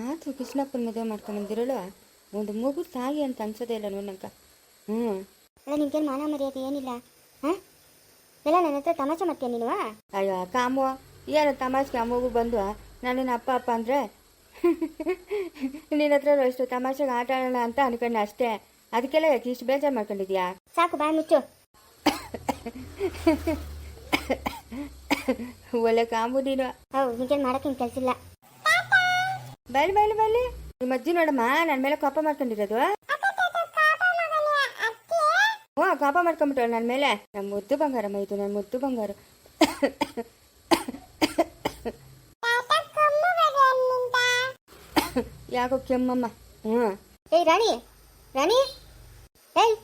ಆತು ಕೃಷ್ಣಪ್ಪನ ಮದುವೆ ಮಾಡ್ಕೊಂಬಂದಿರಳು ಒಂದು ಮಗು ತಾಯಿ ಅಂತ ಅನ್ಸೋದೇ ಇಲ್ಲ ನೋಡಂಕ ಹ್ಞೂ ಅಲ್ಲ ನಿನ್ಗೇನು ಮಾನ ಮರ್ಯಾದೆ ಏನಿಲ್ಲ? ಹಾಂ? ಎಲ್ಲ ನನ್ನ ಹತ್ರ ತಮಾಷೆ ಮಾಡ್ತೀಯ ನೀನು? ಅಯ್ಯೋ ಕಾಮು ಏನು ತಮಾಷೆ ಆ ಮಗು ಬಂದು ನಾನೇನು ಅಪ್ಪ ಅಪ್ಪ ಅಂದರೆ? ನಿನ್ನ ಹತ್ರ ಅಷ್ಟು ತಮಾಷೆಗೆ ಆಟ ಆಡೋಣ ಅಂತ ಅನ್ಕೊಂಡೆ ಅಷ್ಟೇ. ಅದಕ್ಕೆಲ್ಲ ಯಾಕೆ ಇಷ್ಟು ಬೇಜಾರು ಮಾಡ್ಕೊಂಡಿದ್ಯಾ ಸಾಕು ಬಾಯ್ ಮುಚ್ಚು. ಒಳ್ಳೆ ಕಾಂಬು ನೀನು. ಹೌದು ನಿನ್ಗೇನು ಮಾಡೋಕೆ ಕೆಲಸ ಇಲ್ಲ. ಬೈಲಿ ಬಲ್ ಬೈಲಿ ನಿಮ್ಮ ಅಜ್ಜಿ ನೋಡಮ್ಮ ನನ್ನ ಮೇಲೆ ಕೋಪ ಮಾಡ್ಕೊಂಡಿರೋದು. ಹ್ಞೂ, ಕೋಪ ಮಾಡ್ಕೊಂಬಿಟ್ಟು ನನ್ನ ಮೇಲೆ. ನಮ್ಮ ಮುದ್ದು ಬಂಗಾರಮ್ಮ ಇದು ನನ್ನ ಮುದ್ದು ಬಂಗಾರ. ಯಾಕೋ ಕೆಮ್ಮಮ್ಮ. ಹ್ಞೂ. ಏಯ್, ರಾಣಿ ರಾಣಿ. ಏಯ್,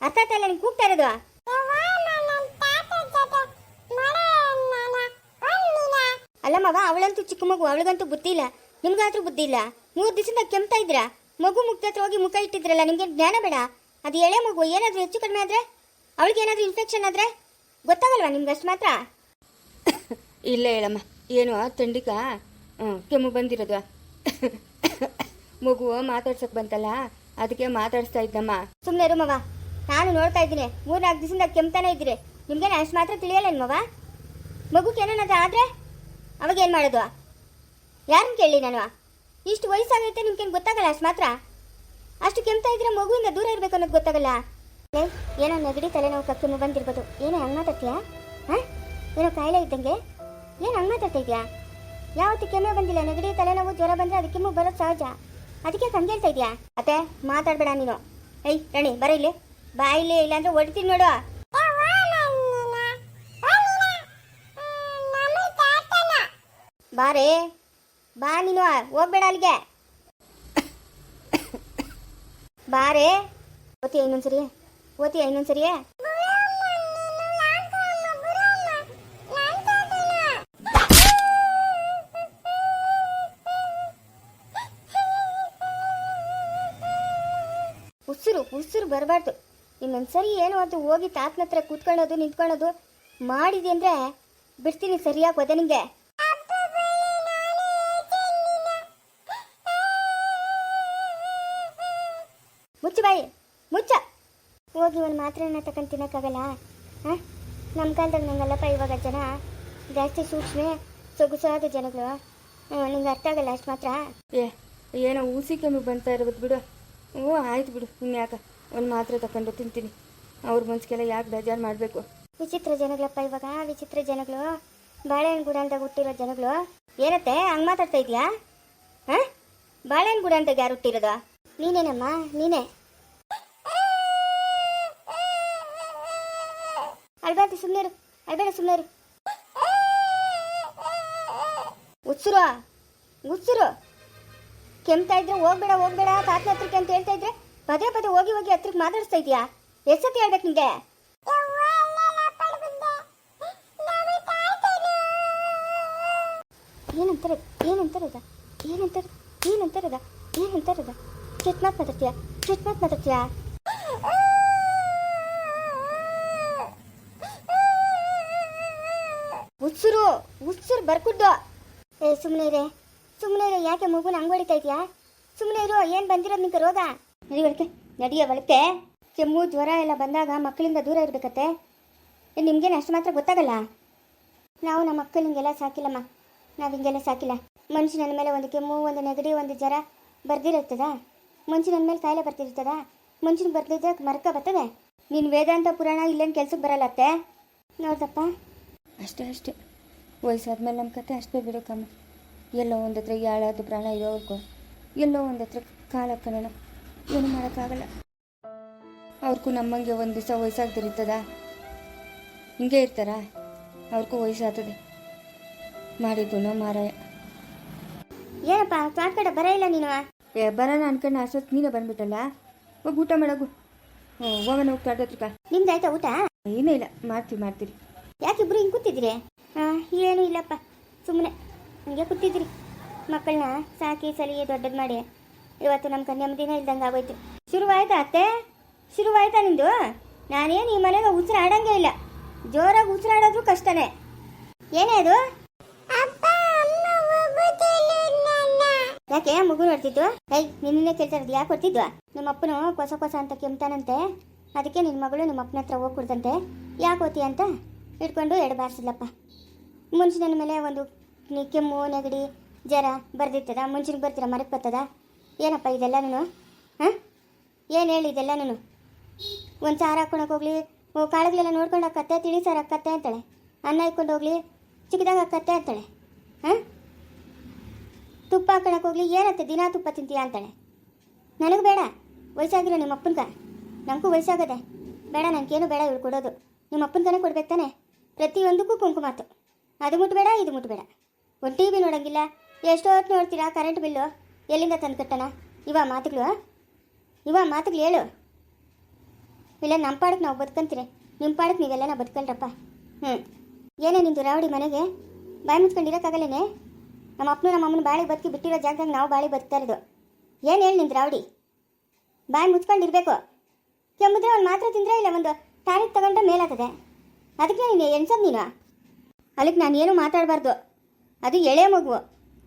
ಅರ್ಥ ಆಯ್ತಾ ಇಲ್ಲ ನಿಂಗೆ ಕೂಗ್ತಾ ಇರೋದು. ಅಲ್ಲ ಅವಳಂತೂ ಚಿಕ್ಕ ಮಗು, ಅವಳಿಗಂತೂ ಬುದ್ಧಿ ಇಲ್ಲ. ನಿಮ್ಗಾದ್ರೂ ಬುದ್ಧಿ ಇಲ್ಲ? ಮೂರು ದಿವಸದಿಂದ ಕೆಮ್ತಾ ಇದ್ದೀರಾ? ಮಗು ಮುಖದ ಹತ್ರ ಹೋಗಿ ಮುಖ ಇಟ್ಟಿದ್ರಲ್ಲ ನಿಮ್ಗೆ ಜ್ಞಾನ ಬೇಡ? ಅದು ಎಳೆ ಮಗು ಏನಾದರೂ ಹೆಚ್ಚು ಕಡಿಮೆ ಆದ್ರೆ? ಅವಳಿಗೆ ಏನಾದರೂ ಇನ್ಫೆಕ್ಷನ್ ಆದ್ರೆ? ಗೊತ್ತಾಗಲ್ವಾ ನಿಮ್ಗೆ ಅಷ್ಟು ಮಾತ್ರ? ಇಲ್ಲ ಹೇಳಮ್ಮ ಏನು ತಂಡಿಕ ಕೆಮ್ಮು ಬಂದಿರೋದು. ಮಗು ಮಾತಾಡ್ಸಕ್ ಬಂತಲ್ಲ ಅದಕ್ಕೆ ಮಾತಾಡಿಸ್ತಾ ಇದ್ದಮ್ಮ. ಸುಮ್ಮನೆ ಇರು ಮವ. ನಾನು ನೋಡ್ತಾ ಇದ್ದೀನಿ ಮೂರ್ನಾಲ್ಕು ದಿವಸದಿಂದ ಕೆಮ್ತಾನೆ ಇದ್ದೀರಿ. ನಿಮ್ಗೆ ಅಷ್ಟು ಮಾತ್ರ ತಿಳಿಯಲ್ಲ ಮವ? ಮಗುಗೆ ಏನೇನಾದ್ರೂ ಆದ್ರೆ? ಅವಾಗ ಏನು ಮಾಡೋದು? ಯಾರನ್ನ ಕೇಳಿ ನಾನು? ಇಷ್ಟು ವಯಸ್ಸಾಗುತ್ತೆ ನಿಮ್ಗೇನು ಗೊತ್ತಾಗಲ್ಲ ಅಷ್ಟು ಮಾತ್ರ? ಅಷ್ಟು ಕೆಮ್ತಾ ಇದ್ರೆ ಮಗುವಿಂದ ದೂರ ಇರಬೇಕು ಅನ್ನೋದು ಗೊತ್ತಾಗಲ್ಲ. ಏನೋ ನೆಗಡಿ ತಲೆನೋವು ಕೆಮ್ಮು ಬಂದಿರ್ಬೋದು. ಏನೋ ಹಂಗೆ ಮಾತಾಡ್ತೀಯಾ ಹಾಂ? ಏನೋ ಕಾಯಿಲೆ ಇದ್ದಂಗೆ? ಏನು ಹಂಗೆ ಮಾತಾಡ್ತಾ ಇದೆಯಾ? ಯಾವತ್ತು ಕೆಮ್ಮೆ ಬಂದಿಲ್ಲ, ನೆಗಡಿ, ತಲೆನೋವು, ಜ್ವರ ಬಂದರೆ ಅದಕ್ಕೆ ಬರೋದು ಸಹಜ. ಅದಕ್ಕೆ ಹಂಗೆ ಹೇಳ್ತಾ ಇದೆಯಾ? ಅತ್ತೆ, ಮಾತಾಡ್ಬೇಡ ನೀನು. ಏಯ್, ರಣಿ, ಬರ ಇಲ್ಲಿ. ಬಾ ಇಲ್ಲಿ ಇಲ್ಲಾಂದ್ರೆ ಹೊಡಿತೀನಿ ನೋಡು. ಬಾರೇ ಬಾ ನೀನು ಹೋಗ್ಬೇಡ ಅಲ್ಲಿಗೆ. ಬಾರೆ ಓತಿ ಇನ್ನೊಂದ್ಸರಿ? ಓತಿ ಇನ್ನೊಂದ್ಸರಿ? ಉಸಿರು ಉಸಿರು ಬರಬಾರ್ದು. ಇನ್ನೊಂದ್ಸರಿ ಏನು ಅದು ಹೋಗಿ ತಾತನ ಹತ್ರ ಕೂತ್ಕೊಳ್ಳೋದು, ನಿಂತ್ಕೊಳ್ಳೋದು ಮಾಡಿದೆ ಅಂದ್ರೆ ಬಿಡ್ತೀನಿ ಸರಿಯಾಗಿ ಹೋದೆ ನಿಂಗೆ. ಮುಚ್ಚ. ಹೋಗಿ ಒಂದು ಮಾತ್ರೆನ ತಗೊಂಡು ತಿನ್ನೋಕ್ಕಾಗಲ್ಲ? ಹಾಂ ನಮ್ಮ ಕಾಲದಾಗ ನಂಗಲ್ಲಪ್ಪ ಇವಾಗ ಜನ ಜಾಸ್ತಿ ಸೂಕ್ಷ್ಮೆ ಸೊಗಸಾದ ಜನಗಳು. ನಿಂಗೆ ಅರ್ಥ ಆಗಲ್ಲ ಅಷ್ಟು ಮಾತ್ರ? ಏ ಏನೋ ಊಸಿ ಕೆಮ್ಮು ಬಂತಾ ಇರೋದು ಬಿಡು. ಹ್ಞೂ ಆಯ್ತು ಬಿಡು ಇನ್ಯಾಕ ಒಂದು ಮಾತ್ರೆ ತಗೊಂಡು ತಿಂತೀನಿ. ಅವ್ರ ಮನ್ಸಿಗೆಲ್ಲ ಯಾಕೆ ಬೇಜಾರು ಮಾಡಬೇಕು? ವಿಚಿತ್ರ ಜನಗಳಪ್ಪ ಇವಾಗ ವಿಚಿತ್ರ ಜನಗಳು. ಬಾಳೆಹಣ್ಣು ಗುಡಾನ್ದಾಗ ಹುಟ್ಟಿರೋ ಜನಗಳು. ಏನತ್ತೆ ಹಂಗೆ ಮಾತಾಡ್ತಾ ಇದೆಯಾ ಹಾಂ ಬಾಳೆಹಣ್ಣು ಗುಡಾನ್ದಾಗ ಯಾರು ಹುಟ್ಟಿರೋದು? ನೀನೇನಮ್ಮ? ನೀನೇ? ಅಳ್ಬಾರ್ದು ಸುಮ್ಮನೆ ಅಳ್ಬೇಡ ಸುಮ್ಮನೆ ಉತ್ಸುರು ಉತ್ಸುರು ಕೆಮ್ತಾ ಇದ್ರೆ ಹೋಗ್ಬೇಡ ಹೋಗ್ಬೇಡ, ತಾತನ ಹತ್ರಕ್ಕೆ ಅಂತ ಹೇಳ್ತಾ ಇದ್ರೆ ಪದೇ ಪದೇ ಹೋಗಿ ಹೋಗಿ ಹತ್ರಕ್ಕೆ ಮಾತಾಡಿಸ್ತಾ ಇದೆಯಾ ಎಷ್ಟು ಹೇಳ್ಬೇಕು ನಿಂಗೆ? ಏನಂತಾರೆ ಏನಂತಾರದ ಏನಂತಾರ ಏನಂತಾರದ ಏನಂತಾರದ ಕೆಟ್ಟ ಮಾತು ಮಾತಾಡ್ತೀಯಾ? ಕೆಟ್ಟ ಮಾತು ಮಾತಾಡ್ತೀಯ? ಉತ್ಸುರು ಬರ್ಕುದ್ದು ಏ ಸುಮ್ಮನೆ ರೇ ಸುಮ್ಮನೆ ರೇ ಯಾಕೆ ಮಗುನ ಹಂಗೆ ಹೊಡಿತಾ ಇದೆಯಾ ಸುಮ್ಮನೆ ಇರು ಏನು ಬಂದಿರೋದು ನಿಂಗೆ ರೋಗ? ನಡಿ ಒಳಕೆ ನಡಿಯ ಒಳಕೆ ಕೆಮ್ಮು, ಜ್ವರ ಎಲ್ಲ ಬಂದಾಗ ಮಕ್ಕಳಿಂದ ದೂರ ಇರ್ಬೇಕತ್ತೆ. ನಿಮ್ಗೇನು ಅಷ್ಟು ಮಾತ್ರ ಗೊತ್ತಾಗಲ್ಲ? ನಾವು ನಮ್ಮ ಮಕ್ಕಳು ಹಿಂಗೆಲ್ಲ ಸಾಕಿಲ್ಲಮ್ಮ. ನಾವು ಹಿಂಗೆಲ್ಲ ಸಾಕಿಲ್ಲ. ಮನುಷ್ಯನ ಮೇಲೆ ಒಂದು ಕೆಮ್ಮು, ಒಂದು ನೆಗಡಿ, ಒಂದು ಜ್ವರ ಬರ್ದಿರುತ್ತದ? ಮನುಷ್ಯನ ಮೇಲೆ ಕಾಯಿಲೆ ಬರ್ತಿರ್ತದ ಮನುಷ್ಯನ ಬರ್ದಿದ್ದ ಮರಕ ಬರ್ತದೆ? ನೀನು ವೇದಾಂತ ಪುರಾಣ ಇಲ್ಲೇನು ಕೆಲ್ಸಕ್ಕೆ ಬರಲ್ಲತ್ತೆ ನೋಡ್ದಪ್ಪ. ಅಷ್ಟೇ ಅಷ್ಟೇ. ವಯಸ್ಸಾದ್ಮೇಲೆ ನಮ್ಮ ಕತೆ ಅಷ್ಟೇ ಬಿಡಕ್ಕಮ್ಮ ಎಲ್ಲೋ ಒಂದು ಹತ್ರ ಯಾಳಾದ ಪ್ರಾಣ ಇರೋವರೆಗೂ ಎಲ್ಲೋ ಒಂದು ಹತ್ರ ಕಾಲ ಹಾಕೋಣ ಏನು ಮಾಡೋಕ್ಕಾಗಲ್ಲ. ಅವ್ರಿಗೂ ನಮ್ಮಂಗೆ ಒಂದು ದಿವಸ ವಯಸ್ಸಾಗ್ದಿರ್ತದ ಹಿಂಗೆ ಇರ್ತಾರಾ? ಅವ್ರಿಗೂ ವಯಸ್ಸಾಗ್ತದೆ ಮಾಡಿದ್ದು ಮಾರಾಯ. ಏನಪ್ಪ ಫ್ಲಾಟ್ ಕಡೆ ಬರ ಇಲ್ಲ ನೀನು? ಏ ಬರೋಣ ಅನ್ಕೊಂಡು ಅಷ್ಟೊತ್ತು ನೀನೇ ಬಂದ್ಬಿಟ್ಟಲ್ಲ. ಹೋಗಿ ಊಟ ಮಾಡೋಗು. ಹ್ಞೂ ಹೋಗೋಣ ಹೋಗಿ ನಿಮ್ದು ನಿಮ್ದಾಯ್ತಾ ಊಟ? ಏನೇ ಇಲ್ಲ ಮಾಡ್ತೀವಿ ಮಾಡ್ತೀವಿ ಯಾಕಿಬ್ರು ಹಿಂಗೆ ಕೂತಿದ್ದೀರಿ ಹಾಂ ಏನೂ ಇಲ್ಲಪ್ಪ ಸುಮ್ಮನೆ ಹಿಂಗೆ ಕೂತಿದ್ರಿ. ಮಕ್ಕಳನ್ನ ಸಾಕಿ ಸಲಿ ದೊಡ್ಡದು ಮಾಡಿ. ಇವತ್ತು ನಮ್ಮ ಕನ್ಯಾಮದಿನ ಇಲ್ದಂಗೆ ಆಗೋಯ್ತು. ಶುರುವಾಯ್ತಾ ಅತ್ತೆ? ಶುರುವಾಯ್ತಾ ನಿಂದು? ನಾನೇನು ಈ ಮನೆಗೆ ಉಸಿರಾಡಂಗೆ ಇಲ್ಲ. ಜೋರಾಗಿ ಉಸಿರಾಡೋದು ಕಷ್ಟನೇ. ಏನೇ ಅದು? ಯಾಕೆ ಮಗು ನೋಡ್ತಿದ್ವು ಐ ನಿನ್ನೆ ಕೇಳ್ತಾ ಇರೋದು ಯಾಕೆ ಕೊಡ್ತಿದ್ವಾ ನಿಮ್ಮ ಅಪ್ಪನು ಕೊಸ ಕೊಸ ಅಂತ ಕೆಮ್ತಾನಂತೆ. ಅದಕ್ಕೆ ನಿನ್ನ ಮಗಳು ನಿಮ್ಮ ಅಪ್ಪನ ಹತ್ರ ಹೋಗ್ಕೊಡ್ತಂತೆ. ಯಾಕೆ ಓತಿ ಅಂತ? ಇಟ್ಕೊಂಡು ಎಡೆ ಬಾರಿಸಿದ್ಲಪ್ಪ ಮುಂಚಿನ ಮೇಲೆ ಒಂದು ಕೆಮ್ಮು ನೆಗಡಿ ಜ್ವರ ಬರ್ದಿತ್ತದ. ಮುಂಚಿನ ಬರ್ತೀರ? ಮರಕ್ಕೆ ಬರ್ತದ? ಏನಪ್ಪ ಇದೆಲ್ಲನೂ ಹಾಂ? ಏನು ಹೇಳಿ ಇದೆಲ್ಲನೂ ಒಂದು ಸಾರು ಹಾಕ್ಕೊಳಕ್ಕೆ ಹೋಗ್ಲಿ. ಕಾಳುಗಳೆಲ್ಲ ನೋಡ್ಕೊಂಡು ಹಾಕತ್ತೆ ತಿಳಿ ಸಾರು ಹಾಕತ್ತೆ ಅಂತಾಳೆ. ಅನ್ನ ಇಕ್ಕೊಂಡು ಹೋಗ್ಲಿ. ಚಿಕ್ಕದಾಗ ಹಾಕತ್ತೆ ಅಂತಾಳೆ. ಹಾಂ? ತುಪ್ಪ ಹಾಕೊಳಕ್ಕೆ ಹೋಗ್ಲಿ. ಏನತ್ತೆ ದಿನಾ ತುಪ್ಪ ತಿಂತೀಯ ಅಂತಾಳೆ. ನನಗೂ ಬೇಡ. ವಯಸ್ಸಾಗಿರೋ ನಿಮ್ಮ ನನಗೂ ವಯಸ್ಸಾಗದೆ. ಬೇಡ ನನಗೇನು ಬೇಡ ಇವ್ಳು ಕೊಡೋದು. ನಿಮ್ಮ ತಾನೇ ಕೊಡ್ಬೇಕು ತಾನೆ? ಪ್ರತಿಯೊಂದಕ್ಕೂ ಕುಂಕುಮಾತು ಅದು ಮುಟ್ಬೇಡ, ಇದು ಮುಟ್ಬೇಡ. ಒಂದು ಟಿ ವಿ ನೋಡೋಂಗಿಲ್ಲ. ಎಷ್ಟೋ ಹೊತ್ತು ನೋಡ್ತೀರಾ ಕರೆಂಟ್ ಬಿಲ್ಲು ಎಲ್ಲಿಂದ ತಂದು ಕಟ್ಟಣ? ಇವ ಮಾತುಗಳು ಇವ ಮಾತುಗಳು ಹೇಳು. ಇಲ್ಲ ನಮ್ಮ ಪಾಡಕ್ಕೆ ನಾವು ಬದುಕಂತೀರಿ. ನಿಮ್ಮ ಪಾಡಕ್ಕೆ ನೀವೆಲ್ಲನ ಬದುಕಲ್ರಪ್ಪ ಹ್ಞೂ ಏನೇ ನಿಂದು ರಾವಡಿ ಮನೆಗೆ? ಬಾಯಿ ಮುಚ್ಕೊಂಡಿರೋಕ್ಕಾಗಲ್ಲೇನೆ ನಮ್ಮ ಅಪ್ಪನು ನಮ್ಮ ಅಮ್ಮನ ಬಾಳಿ ಬದುಕಿ ಬಿಟ್ಟಿರೋ ಜಾಗದಾಗ ನಾವು ಬಾಳಿ ಬದುಕ್ತಾ ಇರೋದು. ಏನು ಹೇಳಿ ನಿಂದು ರಾವಡಿ? ಬಾಯಿ ಮುಚ್ಕೊಂಡಿರ್ಬೇಕು. ಕೆಮ್ಮಿದ್ರೆ ಅವ್ನು ಮಾತ್ರ ತಿಂದರೆ ಇಲ್ಲ, ಒಂದು ಟಾನಿಕ್ ತಗೊಂಡ್ರೆ ಮೇಲಾಗ್ತದೆ ಅದಕ್ಕೆ ನೀನು ಎಣ್ಸೋದು ನೀನು? ಅಲ್ಲಿಗೆ ನಾನು ಏನು ಮಾತಾಡಬಾರ್ದು. ಅದು ಎಳೆ ಮಗು.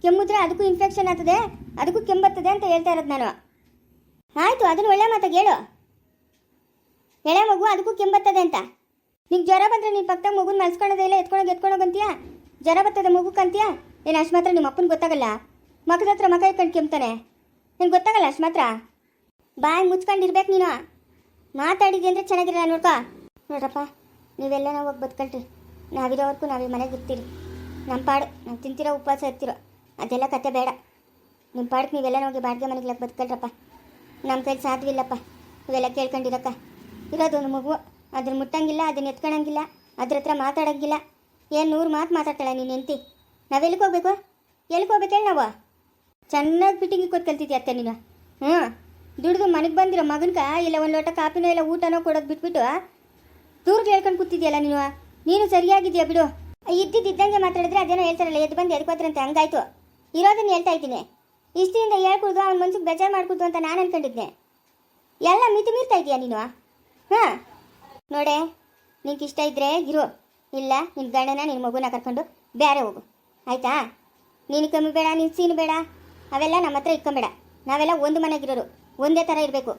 ಕೆಮ್ಮಿದ್ರೆ ಅದಕ್ಕೂ ಇನ್ಫೆಕ್ಷನ್ ಆಗ್ತದೆ, ಅದಕ್ಕೂ ಕೆಂಬತ್ತದೆ ಅಂತ ಹೇಳ್ತಾ ಇರೋದು ನಾನು. ಆಯಿತು, ಅದನ್ನು ಒಳ್ಳೆ ಮಾತಾಗಿ ಹೇಳು. ಎಳೆ ಮಗು ಅದಕ್ಕೂ ಕೆಂಬತ್ತದೆ ಅಂತ. ನಿಂಗೆ ಜ್ವರ ಬಂದರೆ ನೀನು ಪಕ್ಕ ಮಗುನ ಮಲ್ಸ್ಕೊಳ್ಳೋದೇ ಇಲ್ಲ ಎತ್ಕೊಳಗೆ ಎತ್ಕೊಳಗಂತೀಯ ಜ್ವರ ಬರ್ತದೆ ಮಗುಕ್ಕಂತೀಯ ಏನು ಅಷ್ಟು ಮಾತ್ರ ನಿಮ್ಮ ಅಪ್ಪನ ಗೊತ್ತಾಗಲ್ಲ? ಮಗದ ಹತ್ರ ಮಗ ಇಟ್ಕೊಂಡು ಕೆಮ್ತಾನೆ. ನಿಂಗೆ ಗೊತ್ತಾಗಲ್ಲ ಅಷ್ಟು ಮಾತ್ರ? ಬಾಯಿ ಮುಚ್ಕೊಂಡಿರ್ಬೇಕು ನೀನು. ಮಾತಾಡಿದ್ದೆ ಚೆನ್ನಾಗಿರಲ್ಲ ನೋಡ್ಕೋ. ನೋಡ್ರಪ್ಪ. ನೀವೆಲ್ಲ ನಾವು ಹೋಗಿ ಬದುಕಲ್ರಿ ನಾವಿರೋವರೆಗೂ ನಾವೇ ಮನೆಗೆ ಇರ್ತೀರಿ ನಮ್ಮ ಪಾಡು, ನಾವು ತಿಂತಿರೋ ಉಪವಾಸ ಇರ್ತಿರೋ. ಅದೆಲ್ಲ ಕತೆ ಬೇಡ. ನಿಮ್ಮ ಪಾಡಕ್ಕೆ ನೀವೆಲ್ಲ ಹೋಗಿ ಬಾಡಿಗೆ ಮನೆಗೆ ಬದುಕಲ್ರಪ್ಪ. ನಮ್ಮ ಕೈಲಿ ಸಾಧ್ಯವಿಲ್ಲಪ್ಪ ಇವೆಲ್ಲ ಕೇಳ್ಕೊಂಡಿರಕ್ಕ. ಒಂದು ಮಗು ಅದನ್ನು ಮುಟ್ಟಂಗಿಲ್ಲ ಅದನ್ನು ಎತ್ಕೊಳಂಗಿಲ್ಲ, ಅದ್ರ ಹತ್ರ ಮಾತಾಡಂಗಿಲ್ಲ. ಏನು ನೂರು ಮಾತು ಮಾತಾಡ್ತಾಳೆ ನೀನು ಎಂತಿ ನಾವು ಎಲ್ಲಿಗೆ ಹೋಗ್ಬೇಕು? ಎಲ್ಲಿಗೆ ಹೋಗ್ಬೇಕು ಹೇಳಿ ನಾವು? ಚೆನ್ನಾಗಿ ಬಿಟ್ಟಿಗೆ ಕೊಟ್ಟು ಕಲ್ತಿದ್ಯ ಅತ್ತೆ ನೀನು? ಹ್ಞೂ ದುಡಿದು ಮನೆಗೆ ಬಂದಿರೋ ಮಗನ್ಕ ಇಲ್ಲ ಒಂದು ಲೋಟ ಕಾಪಿನೋ ಇಲ್ಲ ಊಟನೋ ಕೊಡೋದು ಬಿಟ್ಬಿಟ್ಟು ದೂರ್ಗೆ ಹೇಳ್ಕೊಂಡು ಕೂತಿದ್ಯಲ್ಲ ನೀನು? ನೀನು ಸರಿಯಾಗಿದ್ಯಾ ಬಿಡು? ಇದ್ದಿದ್ದಂಗೆ ಮಾತಾಡಿದ್ರೆ ಅದೇನೋ ಹೇಳ್ತಾರಲ್ಲ, ಎದ್ದು ಬಂದು ಎದ್ಕೋದ್ರಂತೆ ಹಂಗಾಯ್ತು. ಇರೋದನ್ನ ಹೇಳ್ತಾ ಇದ್ದೀನಿ. ಇಷ್ಟಿಂದ ಹೇಳ್ಕೊಡ್ದು, ಅವ್ನ ಮನ್ಸಿಗೆ ಬೇಜಾರು ಮಾಡ್ಕೊಡ್ದು ಅಂತ ನಾನು ಅನ್ಕೊಂಡಿದ್ದೆ ಎಲ್ಲ ಮಿತಿ ಮೀರ್ತಾ ಇದೀಯಾ ನೀನು? ಹಾಂ. ನೋಡೆ ನಿನ್ಗೆ ಇಷ್ಟ ಇದ್ರೆ ಇರು. ಇಲ್ಲ ನಿನ್ನ ಗಂಡನ ನಿನ್ನ ಮಗುನ ಕರ್ಕೊಂಡು ಬೇರೆ ಹೋಗು. ಆಯ್ತಾ? ನೀನು ಕಮ್ಮಿ ಬೇಡ ನೀನು ಸೀನು ಬೇಡ. ಅವೆಲ್ಲ ನಮ್ಮ ಹತ್ರ ಇಕ್ಕೊಂಬೇಡ. ನಾವೆಲ್ಲ ಒಂದು ಮನೆಗಿರೋರು ಒಂದೇ ಥರ ಇರಬೇಕು.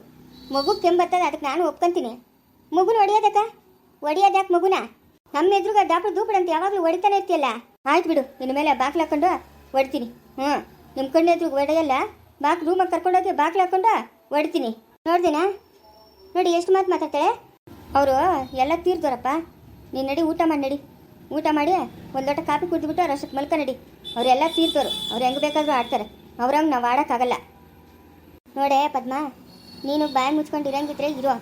ಮಗು ಕೆಂಬತ್ತದ ಅದಕ್ಕೆ ನಾನು ಒಪ್ಕೊಂತೀನಿ. ಮಗುನ ಹೊಡಿಯೋದಕ್ಕ ಹೊಡಿಯೋದ್ಯಾಕೆ ಮಗುನ? ನಮ್ಮ ಎದುರುಗ ದಾಪು ದೂಪಡು ಅಂತ ಯಾವಾಗಲೂ ಹೊಡಿತಾನೆ ಇರ್ತೀಯಲ್ಲ? ಆಯ್ತು ಬಿಡು, ನಿನ್ನ ಮೇಲೆ ಬಾಕ್ಲು ಹಾಕೊಂಡು ಹೊಡ್ತೀನಿ. ಹ್ಞೂ ನಿಮ್ಮ ಕಣ್ಣು ಎದುರು ಹೊಡೆಯಲ್ಲ ಬಾಕ್ ರೂಮಾಗ ಕರ್ಕೊಂಡೋಗಿ ಬಾಕ್ಲು ಹಾಕೊಂಡು ಹೊಡ್ತೀನಿ. ನೋಡ್ದೇನಾ? ನೋಡಿ, ಎಷ್ಟು ಮಾತು ಮಾತಾಡ್ತಾಳೆ? ಅವರು, ಎಲ್ಲ ತೀರ್ದೋರಪ್ಪ. ನೀನು ನಡಿ, ಊಟ ಮಾಡಿ ನಡಿ. ಊಟ ಮಾಡಿ, ಒಂದು ಲೋಟ ಕಾಫಿ ಕುಡಿದ್ಬಿಟ್ಟು ಅವ್ರ ಅಷ್ಟಕ್ಕೆ ಮಲ್ಕ ನಡಿ ಅವರೆಲ್ಲ ತೀರ್ತೋರು ಅವ್ರು ಹೆಂಗೆ ಬೇಕಾದರೂ ಆಡ್ತಾರೆ. ಅವ್ರಂಗೆ ನಾವು ಆಡೋಕ್ಕಾಗಲ್ಲ. ನೋಡೇ ಪದ್ಮ, ನೀನು ಬಾಯಿ ಮುಚ್ಕೊಂಡು ಇರಂಗಿದ್ರೆ ಇರೋ.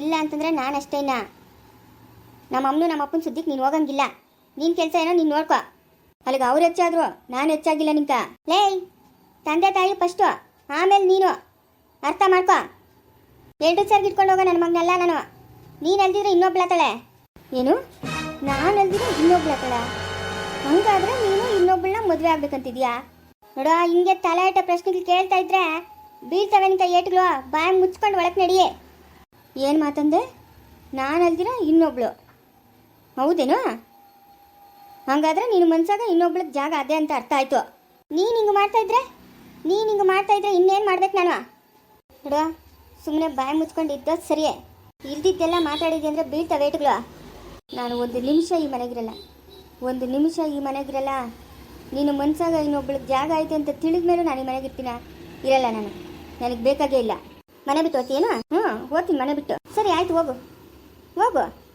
ಇಲ್ಲ ಅಂತಂದರೆ ನಾನು ಅಷ್ಟೇನಾ ನಮ್ಮ ಅಮ್ಮನು ನಮ್ಮ ಅಪ್ಪನ ಸುದ್ದಿಗೆ ನೀನು ಹೋಗಂಗಿಲ್ಲ. ನೀನು ಕೆಲಸ ಏನೋ ನೀನು ನೋಡ್ಕೊ. ಅಲ್ಲಿಗೆ ಅವ್ರು ಹೆಚ್ಚಾದ್ರು, ನಾನು ಹೆಚ್ಚಾಗಿಲ್ಲ ನಿಂಕ ಲೇಯ್ ತಂದೆ ತಾಯಿ ಫಸ್ಟು ಆಮೇಲೆ ನೀನು. ಅರ್ಥ ಮಾಡ್ಕೊ. ಎರಡು ಸರ್ಗೆ ಇಟ್ಕೊಂಡು ಹೋಗೋ ನನ್ನ ಮಗನೆಲ್ಲ ನಾನು. ನೀನು ಅಲ್ದಿದ್ರೆ ಇನ್ನೊಬ್ಳಾತಾಳೆ ಏನು? ನಾನು ಅಲ್ದಿದ್ರೆ ಇನ್ನೊಬ್ಳಾತಾಳ ಹಂಗಾದ್ರೆ ನೀನು ಇನ್ನೊಬ್ಳನ್ನ ಮದುವೆ ಆಗ್ಬೇಕಂತಿದ್ಯಾ? ನೋಡ, ಹಿಂಗೆ ತಲಾಟ ಪ್ರಶ್ನೆಗಳು ಕೇಳ್ತಾ ಇದ್ರೆ ಬೀಳ್ತವೆ ನಿಂತ ಏಟ್ಗಳು, ಬಾಯಿ ಮುಚ್ಕೊಂಡು ಒಳಗೆ ನಡಿಯೇ ಏನು ಮಾತಂದೆ? ನಾನು ಅಲ್ದಿರ ಇನ್ನೊಬ್ಳು. ಹೌದೇನು? ಹಾಗಾದ್ರೆ ನೀನು ಮನ್ಸಾಗ ಇನ್ನೊಬ್ಳಿಗೆ ಜಾಗ ಅದೇ ಅಂತ ಅರ್ಥ ಆಯ್ತು. ನೀನು ಹಿಂಗೆ ಮಾಡ್ತಾ ಇದ್ರೆ? ನೀನು ಹಿಂಗೆ ಮಾಡ್ತಾ ಇದ್ರೆ ಇನ್ನೇನು ಮಾಡ್ಬೇಕು ನಾನು? ನೋಡ ಸುಮ್ಮನೆ ಬಾಯಿ ಮುಚ್ಕೊಂಡು ಇದ್ದೋದು ಸರಿಯೇ. ಇಲ್ದಿದ್ದೆಲ್ಲ ಮಾತಾಡಿದ್ದೆ ಅಂದರೆ ಬೀಳ್ತಾ ವೇಟ್ಗಳು ನಾನು ಒಂದು ನಿಮಿಷ ಈ ಮನೆಗಿರಲ್ಲ. ಒಂದು ನಿಮಿಷ ಈ ಮನೆಗಿರಲ್ಲ. ನೀನು ಮನ್ಸಾಗ ಇನ್ನೊಬ್ಳಿಗೆ ಜಾಗ ಐತೆ ಅಂತ ತಿಳಿದ ಮೇಲೆ ನಾನು ಈ ಮನೆಗಿರ್ತೀನ? ಇರಲ್ಲ ನಾನು. ನನಗೆ ಬೇಕಾಗೇ ಇಲ್ಲ. ಮನೆ ಬಿಟ್ಟು ಹೋಗ್ತೀಯೇನು? ಹ್ಞೂ ಹೋಗ್ತೀನಿ ಮನೆ ಬಿಟ್ಟು. ಸರಿ, ಆಯ್ತು, ಹೋಗು. ಹೋಗು.